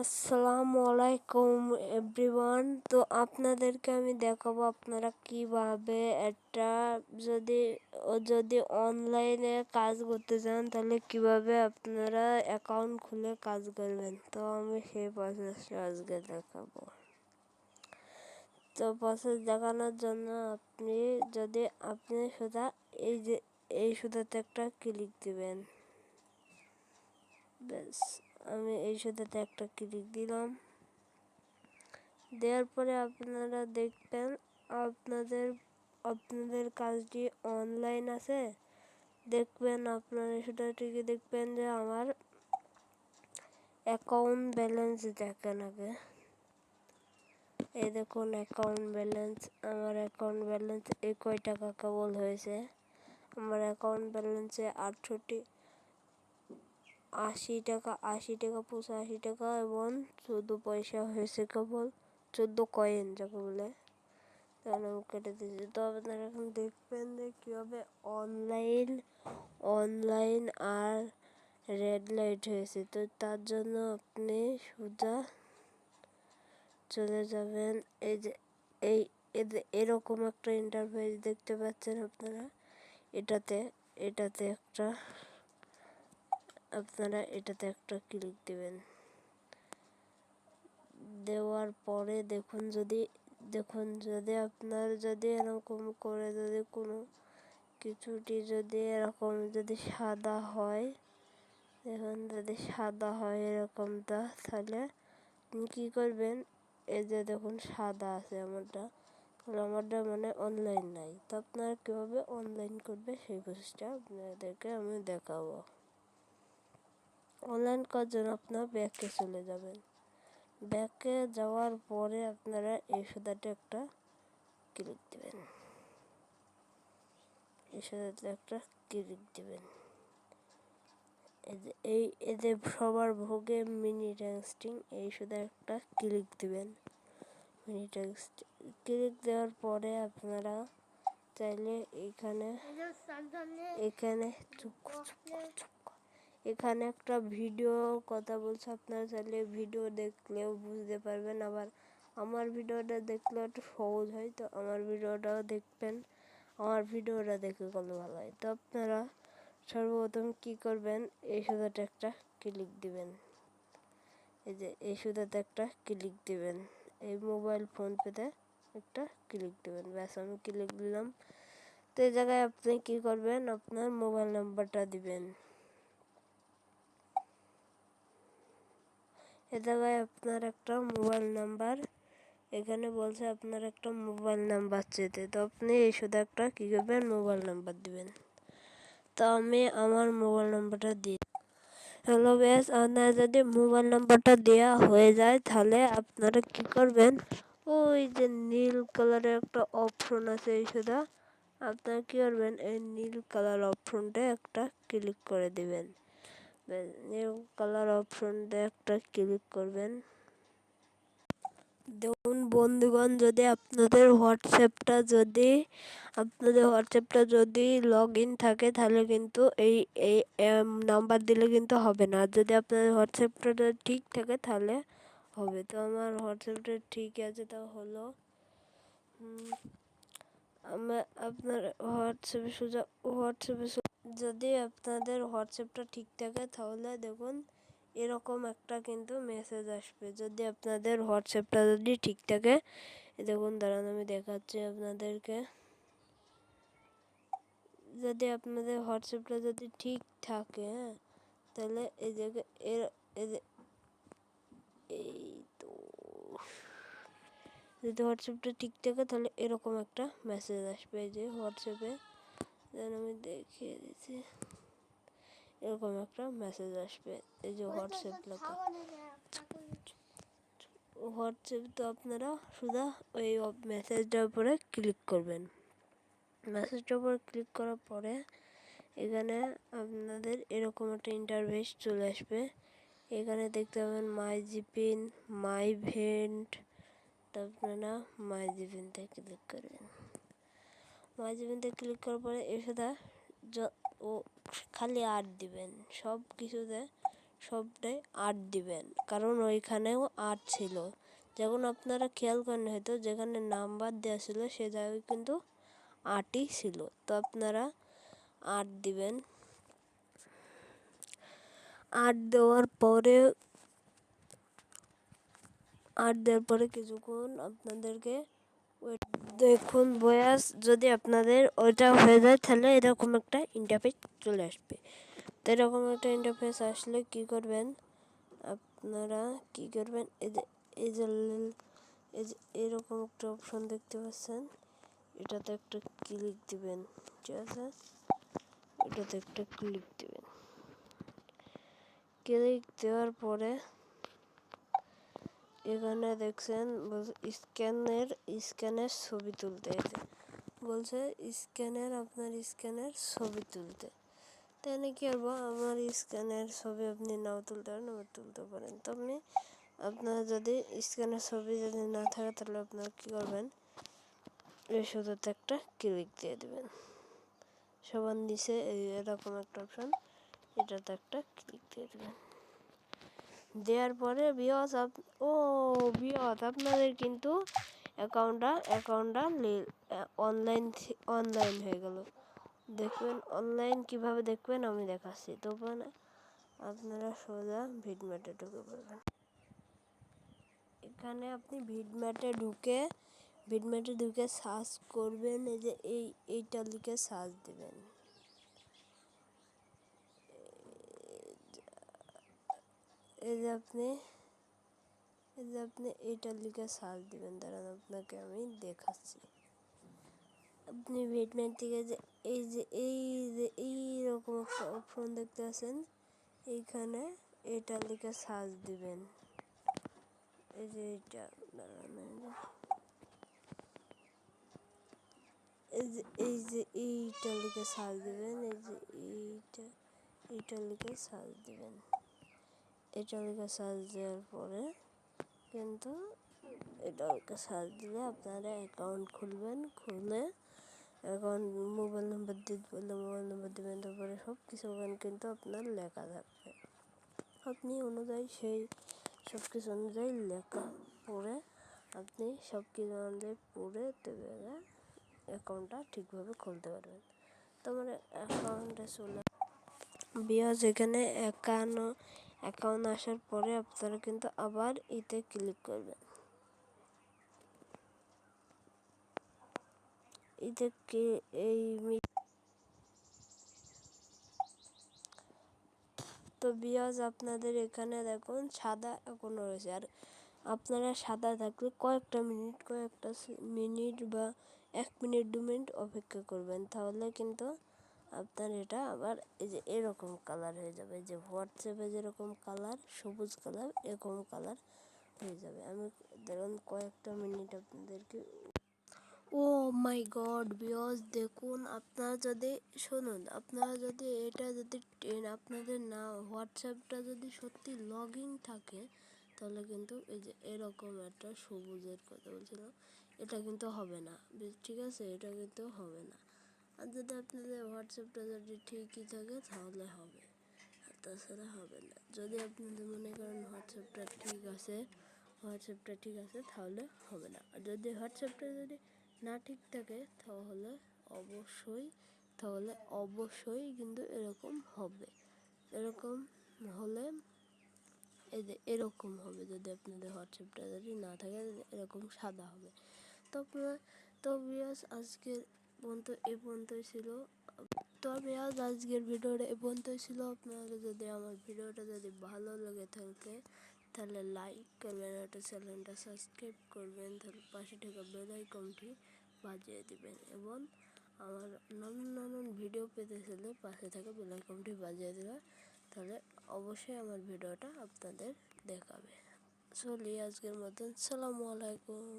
আসসালামু আলাইকুম এভরিওয়ান তো আপনাদেরকে আমি দেখাবো আপনারা কীভাবে একটা যদি যদি অনলাইনে কাজ করতে চান, তাহলে কীভাবে আপনারা অ্যাকাউন্ট খুলে কাজ করবেন। তো আমি সেই প্রসেসটা আজকে দেখাবো। তো প্রসেস দেখানোর জন্য আপনি যদি, আপনি সুদা এই যে, এই সুদাতে একটা ক্লিক দিবেন। ব্যাস। আমি এই সাথে একটা ক্লিক দিলাম। দেওয়ার পরে আপনারা দেখবেন আপনাদের আপনাদের কাজটি অনলাইন আছে। দেখবেন আপনারা সেটা ঠিকই দেখবেন যে আমার অ্যাকাউন্ট ব্যালেন্স দেখেন আগে। এই দেখুন অ্যাকাউন্ট ব্যালেন্স আমার অ্যাকাউন্ট ব্যালেন্স এই কয় টাকা কেবল হয়েছে। আমার অ্যাকাউন্ট ব্যালেন্সে আটষট্টি আশি টাকা আশি টাকা পঁচাশি টাকা এবং চোদ্দ পয়সা হয়েছে কেবল চোদ্দ কয়েন যাকে বলে। তাহলে আমি কেটে দিয়েছি। তো আপনারা এখন দেখবেন যে কীভাবে অনলাইন অনলাইন আর রেড লাইট হয়েছে। তো তার জন্য আপনি সোজা চলে যাবেন। এই যে, এই এরকম একটা ইন্টারফেস দেখতে পাচ্ছেন আপনারা। এটাতে এটাতে একটা আপনারা এটাতে একটা ক্লিক দেবেন। দেওয়ার পরে দেখুন যদি দেখুন যদি আপনার যদি এরকম করে যদি কোনো কিছুটি যদি এরকম যদি সাদা হয়, দেখুন যদি সাদা হয় এরকমটা, তাহলে কী করবেন? এই যে দেখুন সাদা আছে আমারটা। আমারটা মানে অনলাইন নাই। তো আপনারা কীভাবে অনলাইন করবে সেই প্রসেসটা আপনাদেরকে আমি দেখাবো। অনলাইন করার জন্য আপনার ব্যাকে চলে যাবেন। ব্যাকে যাওয়ার পরে আপনারা এই সুদাটা একটা ক্লিক দেবেন। এই সুদাতে একটা ক্লিক দেবেন। এই এদের সবার ভোগে মিনি ট্যাক্সটিং এই সুদা একটা ক্লিক দিবেন। মিনি ট্যাক্সট ক্লিক দেওয়ার পরে আপনারা চাইলে এখানে এখানে চুপ চুপ চুপ এখানে একটা ভিডিও কথা বলছে, আপনারা চাইলে ভিডিও দেখলেও বুঝতে পারবেন। আবার আমার ভিডিওটা দেখলে একটু সহজ হয়, তো আমার ভিডিওটাও দেখবেন, আমার ভিডিওটা দেখে গেলে ভালো হয়। তো আপনারা সর্বপ্রথম কি করবেন, এই সুদাটা একটা ক্লিক দিবেন। এই যে, এই সুদাতে একটা ক্লিক দিবেন। এই মোবাইল ফোন পেতে একটা ক্লিক দেবেন। ব্যাস, আমি ক্লিক দিলাম। তো এই জায়গায় আপনি কি করবেন, আপনার মোবাইল নাম্বারটা দিবেন। এ আপনার একটা মোবাইল নাম্বার। এখানে বলছে আপনার একটা মোবাইল নাম্বার চেতে তো আপনি এই শুধু একটা কী করবেন? মোবাইল নাম্বার দিবেন। তো আমি আমার মোবাইল নাম্বারটা দিই। হ্যালো বেশ, আপনার যদি মোবাইল নাম্বারটা দেওয়া হয়ে যায়, তাহলে আপনারা কি করবেন? ওই যে নীল কালারের একটা অপশন আছে এই শুধু আপনারা কী করবেন? এই নীল কালার অপশনটা একটা ক্লিক করে দিবেন। নিউ কালার অপশনটা একটা ক্লিক করবেন। দেখুন বন্ধুগণ, যদি আপনাদের হোয়াটসঅ্যাপটা যদি, আপনাদের হোয়াটসঅ্যাপটা যদি লগ ইন থাকে, তাহলে কিন্তু এই এই নাম্বার দিলে কিন্তু হবে না। যদি আপনাদের হোয়াটসঅ্যাপটা ঠিক থাকে, তাহলে হবে। তো আমার হোয়াটসঅ্যাপটা ঠিক আছে, তা হলো আমার, আপনার হোয়াটসঅ্যাপে সোজা হোয়াটসঅ্যাপে যদি আপনাদের হোয়াটসঅ্যাপটা ঠিক থাকে, তাহলে দেখুন, এরকম একটা কিন্তু মেসেজ আসবে। যদি আপনাদের হোয়াটসঅ্যাপটা যদি ঠিক থাকে দেখুন, দাঁড়ান, আমি দেখাচ্ছি আপনাদেরকে। যদি আপনাদের হোয়াটসঅ্যাপটা যদি ঠিক থাকে হ্যাঁ তাহলে এই জায়গায় এই তো, যদি হোয়াটসঅ্যাপটা ঠিক থাকে, তাহলে এরকম একটা মেসেজ আসবে, এই যে হোয়াটসঅ্যাপে। যেন আমি দেখিয়ে দিচ্ছি। এরকম একটা মেসেজ আসবে। এই যে হোয়াটসঅ্যাপ লেখা হোয়াটসঅ্যাপ তো আপনারা শুধু ওই মেসেজটার উপরে ক্লিক করবেন। মেসেজটার উপর ক্লিক করার পরে এখানে আপনাদের এরকম একটা ইন্টারভেস চলে আসবে। এখানে দেখতে পাবেন মাই জিপিন মাই ভেন্ট আপনারা মাই জিপিনতে ক্লিক করবেন। মাই জিপিনতে ক্লিক করার পরে এর ও খালি আর দিবেন। সব কিছুতে সবটাই আট দিবেন। কারণ ওইখানেও আট ছিল। যখন আপনারা খেয়াল করেন হয়তো যেখানে নাম্বার দেওয়া ছিল সে জায়গায় কিন্তু আটই ছিল। তো আপনারা আট দিবেন। আট দেওয়ার পরে আট দেওয়ার পরে কিছুক্ষণ আপনাদেরকে দেখুন, বয়াস যদি আপনাদের ওইটা হয়ে যায়, তাহলে এরকম একটা ইন্টারফেস চলে আসবে। তো এরকম একটা ইন্টারফেস আসলে কি করবেন? আপনারা কি করবেন? এই যে এরকম একটা অপশন দেখতে পাচ্ছেন। এটাতে একটা ক্লিক দিবেন। ঠিক আছে? এটাতে একটা ক্লিক দিবেন। ক্লিক দেওয়ার পরে এখানে দেখছেন স্ক্যানের স্ক্যানের ছবি তুলতে বলছে, স্ক্যানের, আপনার স্ক্যানের ছবি তুলতে। তাই কি করব আমার স্ক্যানের ছবি আপনি নাও তুলতে পারেন আবার তুলতে পারেন। তো আপনি, আপনার যদি স্ক্যানের ছবি যদি না থাকে, তাহলে আপনার কী করবেন? এই শুধুতে একটা ক্লিক দিয়ে দেবেন। সবার নিচে এরকম একটা অপশান, এটাতে একটা ক্লিক দিয়ে দেবেন। দেওয়ার পরে বিয়স ও বিয়স আপনাদের কিন্তু অ্যাকাউন্টটা অ্যাকাউন্টটা অনলাইন অনলাইন হয়ে গেল। দেখবেন অনলাইন কীভাবে দেখবেন আমি দেখাচ্ছি। তখন আপনারা সোজা ভিডম্যাটে ঢুকে পড়বেন। এখানে আপনি ভিডম্যাটে ঢুকে ভিডম্যাটে ঢুকে সার্চ করবেন, এই যে এই, এইটা লিখে সার্চ দেবেন। এই যে আপনি, এই যে আপনি এইটার লিখে সার্চ দিবেন, দাঁড়ান আপনাকে আমি দেখাচ্ছি। আপনি ভিডম্যাট থেকে যে এই যে এই যে এইরকম একটা অপশন দেখতে আছেন, এইখানে এটা লিখে সার্চ দিবেন। এই যে এইটা, দাঁড়ান এই যে। এই যে এইটা লিখে সার্চ দিবেন, এই যে এইটা এইটা লিখে সার্চ দিবেন। এটা লিখে সার্চ দেওয়ার পরে। কিন্তু এটা লিখে সার্চ দিলে আপনারা অ্যাকাউন্ট খুলবেন, খুলে অ্যাকাউন্ট মোবাইল নাম্বার দিতে বললে মোবাইল নাম্বার দেবেন, তারপরে সব কিছু ওখানে কিন্তু আপনার লেখা থাকবে। আপনি অনুযায়ী সেই সব কিছু অনুযায়ী লেখা পড়ে আপনি সব কিছু অনুযায়ী পড়ে দেবে অ্যাকাউন্টটা ঠিকভাবে খুলতে পারবেন। তোমার অ্যাকাউন্টে চলে বিয়াজ এখানে একান্ন অ্যাকাউন্ট আসার পরে আপনারা কিন্তু আবার এতে ক্লিক করবেন। এতে এই তো বিয়াজ আপনাদের এখানে দেখুন সাদা এখনও রয়েছে। আর আপনারা সাদা থাকলে কয়েকটা মিনিট কয়েকটা মিনিট বা এক মিনিট দু মিনিট অপেক্ষা করবেন। তাহলে কিন্তু আপনার এটা আবার এই যে এরকম কালার হয়ে যাবে যে হোয়াটসঅ্যাপে যেরকম কালার সবুজ কালার এরকম কালার হয়ে যাবে। আমি ধরুন কয়েকটা মিনিট আপনাদেরকে ও মাই গড বিয়স দেখুন, আপনারা যদি, শুনুন, আপনারা যদি এটা যদি আপনাদের না হোয়াটসঅ্যাপটা যদি সত্যি লগ থাকে, তাহলে কিন্তু এই যে এরকম একটা সবুজের কথা বলছিলাম, এটা কিন্তু হবে না, ঠিক আছে? এটা কিন্তু হবে না। আর যদি আপনাদের হোয়াটসঅ্যাপটা যদি ঠিকই থাকে, তাহলে হবে। আর তাছাড়া হবে না। যদি আপনাদের মনে করেন হোয়াটসঅ্যাপটা ঠিক আছে হোয়াটসঅ্যাপটা ঠিক আছে, তাহলে হবে না। আর যদি হোয়াটসঅ্যাপটা যদি না ঠিক থাকে, তাহলে অবশ্যই তাহলে অবশ্যই কিন্তু এরকম হবে। এরকম হলে এই যে এরকম হবে। যদি আপনাদের হোয়াটসঅ্যাপটা যদি না থাকে এরকম সাদা হবে। তো আপনার, তো বিয়াস আজকের পর্যন্ত এ পর্যন্তই ছিল। তবে আজ আজকের ভিডিওটা এ পর্যন্তই ছিল। আপনাদের যদি আমার ভিডিওটা যদি ভালো লাগে থাকে, তাহলে লাইক করবেন একটা চ্যানেলটা সাবস্ক্রাইব করবেন। তাহলে পাশে থাকা বেল আইকনটি বাজিয়ে দিবেন এবং আমার নানান নানান ভিডিও পেতে চাইলে পাশে থাকা বেল আইকনটি বাজিয়ে দেবে তাহলে অবশ্যই আমার ভিডিওটা আপনাদের দেখাবে। চলি আজকের মতন। সালামু আলাইকুম।